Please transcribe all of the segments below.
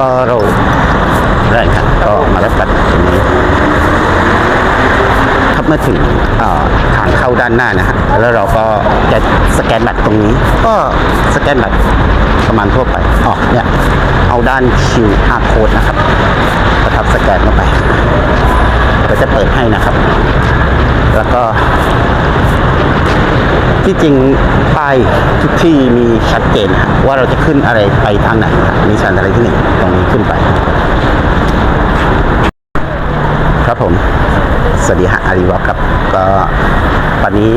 ก็เราได้ครับก็มารับบัตรตรงนี้ครับเมื่อถึงทางเข้าด้านหน้านะฮะแล้วเราก็จะสแกนบัตรตรงนี้ ก็สแกนบัตรประมาณทั่วไปอ๋อเนี่ยเอาด้าน QR code นะครับประทับสแกนเข้าไปก็จะเปิดให้นะครับ แล้วก็ ที่จริงป้ายทุกที่มีชัดเจนว่าเราจะขึ้นอะไรไปทางไหนมีชันอะไรที่หนึ่งตรงนี้ขึ้นไป ครับผม สวัสดีฮะอาริวะครับ ก็วันนี้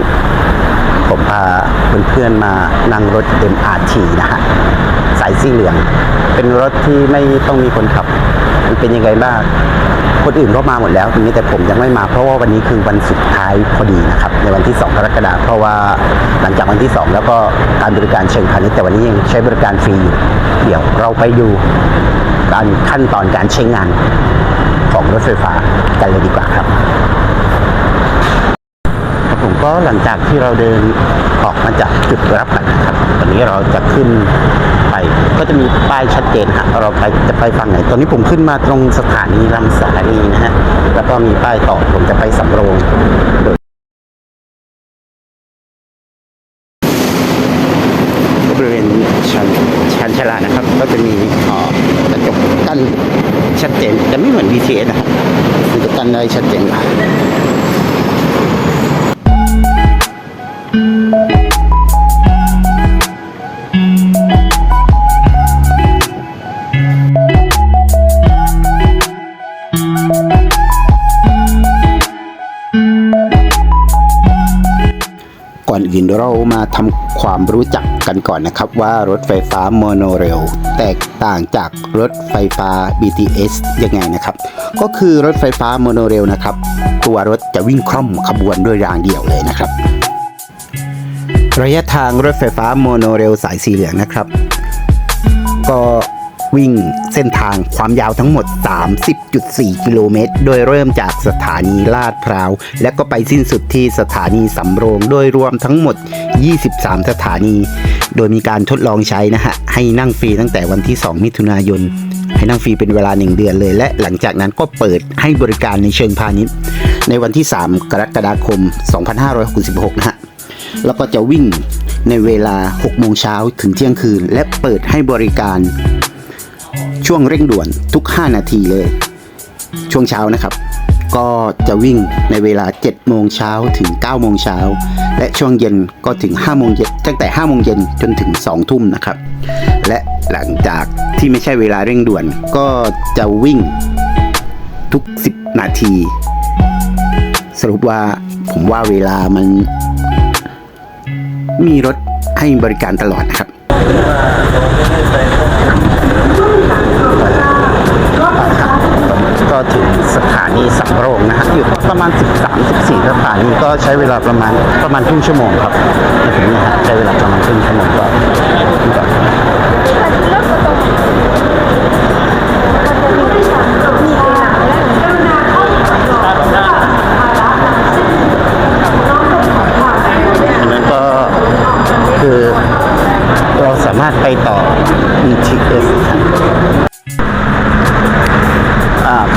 ผมพาเพื่อนๆมานั่งรถ MRT นะฮะสายสีเหลือง เป็นรถที่ไม่ต้องมีคนขับ มันเป็นยังไงบ้างคนอื่นก็มาหมดแล้วทีนี้แต่ผมยังไม่มาเพราะว่าวันนี้คือวันสุดท้ายพอดีนะครับ ในวันที่ 2 กรกฎาคมเพราะว่าหลังจากวันที่ 2 แล้วก็การบริการเชิงพาณิชย์แต่วันนี้ยังใช้บริการฟรีอยู่เดี๋ยวเราไปดูการขั้นตอนการใช้งานของรถไฟฟ้ากันเลยดีกว่าครับครับผมก็หลังจากที่เราเดินออกมาจากจุดรับบัตรนะครับตอนนี้เราจะขึ้น ก็จะมีป้ายชัดเจนครับเราไปจะไปฝั่งไหน ตอนนี้ผมขึ้นมาตรงสถานีลำสาลีนะฮะ แล้วก็มีป้ายต่อผมจะไปสำโรงโดยบริเวณชันชันชลานะครับ ก็จะมีอ่อกระจกกั้นชัดเจนแต่ไม่เหมือน BTS นะครับมันจะกั้นได้ชัดเจนกว่า ก่อนอื่นเรามาทำความรู้จักกันก่อนนะครับว่ารถไฟฟ้าโมโนเรลแตกต่างจากรถไฟฟ้า BTS ยังไงนะครับ ก็คือรถไฟฟ้าโมโนเรลนะครับ ตัวรถจะวิ่งคล่อมขบวนด้วยรางเดียวเลยนะครับ ระยะทางรถไฟฟ้าโมโนเรลสายสีเหลืองนะครับ ก็ วิ่งเส้นทางความยาวทั้งหมด 30.4 กิโลเมตร โดยเริ่มจากสถานีลาดพร้าว และก็ไปสิ้นสุดที่สถานีสำโรง โดยรวมทั้งหมด 23 สถานี โดยมีการทดลองใช้นะฮะ ให้นั่งฟรีตั้งแต่วันที่ 2 มิถุนายน ให้นั่งฟรีเป็นเวลา 1 เดือนเลย และหลังจากนั้นก็เปิดให้บริการในเชิงพาณิชย์ ในวันที่ 3 กรกฎาคม 2566 นะฮะ แล้วก็จะวิ่งในเวลา 6 โมงเช้าถึงเที่ยงคืน และเปิดให้บริการ ช่วงเร่งด่วนทุก 5 นาทีเลย ช่วงเช้านะครับ ก็จะวิ่งในเวลา 7 โมงเช้าถึง 9 โมงเช้า และช่วงเย็นก็ถึง 5 โมงเย็นตั้งแต่ 5 โมงเย็นจนถึง 2 ทุ่มนะครับ และหลังจากที่ไม่ใช่เวลาเร่งด่วนก็จะวิ่งทุก 10 นาที สรุปว่าผมว่าเวลามัน มีรถให้บริการตลอดนะครับ ก็ถึงสถานีสังโรงนะฮะอยู่ประมาณ 13-14สถานีก็ใช้เวลาประมาณประมาณครึ่งชั่วโมงครับถึงนี่ฮะใช้เวลาประมาณครึ่งชั่วโมงก็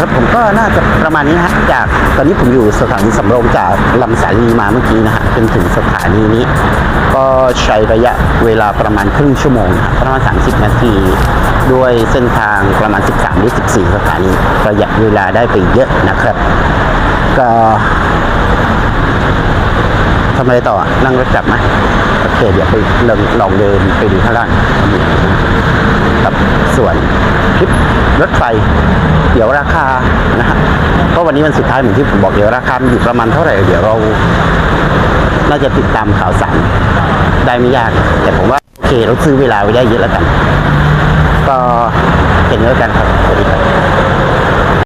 ครับผมก็น่าจะประมาณนี้ฮะจากตอนนี้ผมอยู่สถานีสำโรงจากลำสาลีมาเมื่อกี้นะฮะจนถึงสถานีนี้ ก็ใช้ระยะเวลาประมาณครึ่งชั่วโมงประมาณ 30 นาที ด้วยเส้นทางประมาณ 13 หรือ 14 สถานีประหยัดเวลาได้ไปเยอะนะครับ ก็ทำอะไรต่อนั่งรถกลับไหมโอเคเดี๋ยวไปลองลองเดินไปดูข้างล่างครับส่วนคลิปรถไฟ เดี๋ยวราคานะฮะก็วันนี้วันสุดท้ายเหมือนที่ผมบอกเดี๋ยวราคามันอยู่ประมาณเท่าไหร่ เดี๋ยวเรา น่าจะติดตามข่าวสารได้ไม่ยาก แต่ผมว่าโอเคเราซื้อเวลาไว้ได้เยอะแล้วกัน ก็เห็นแล้วกันครับสวัสดีครับ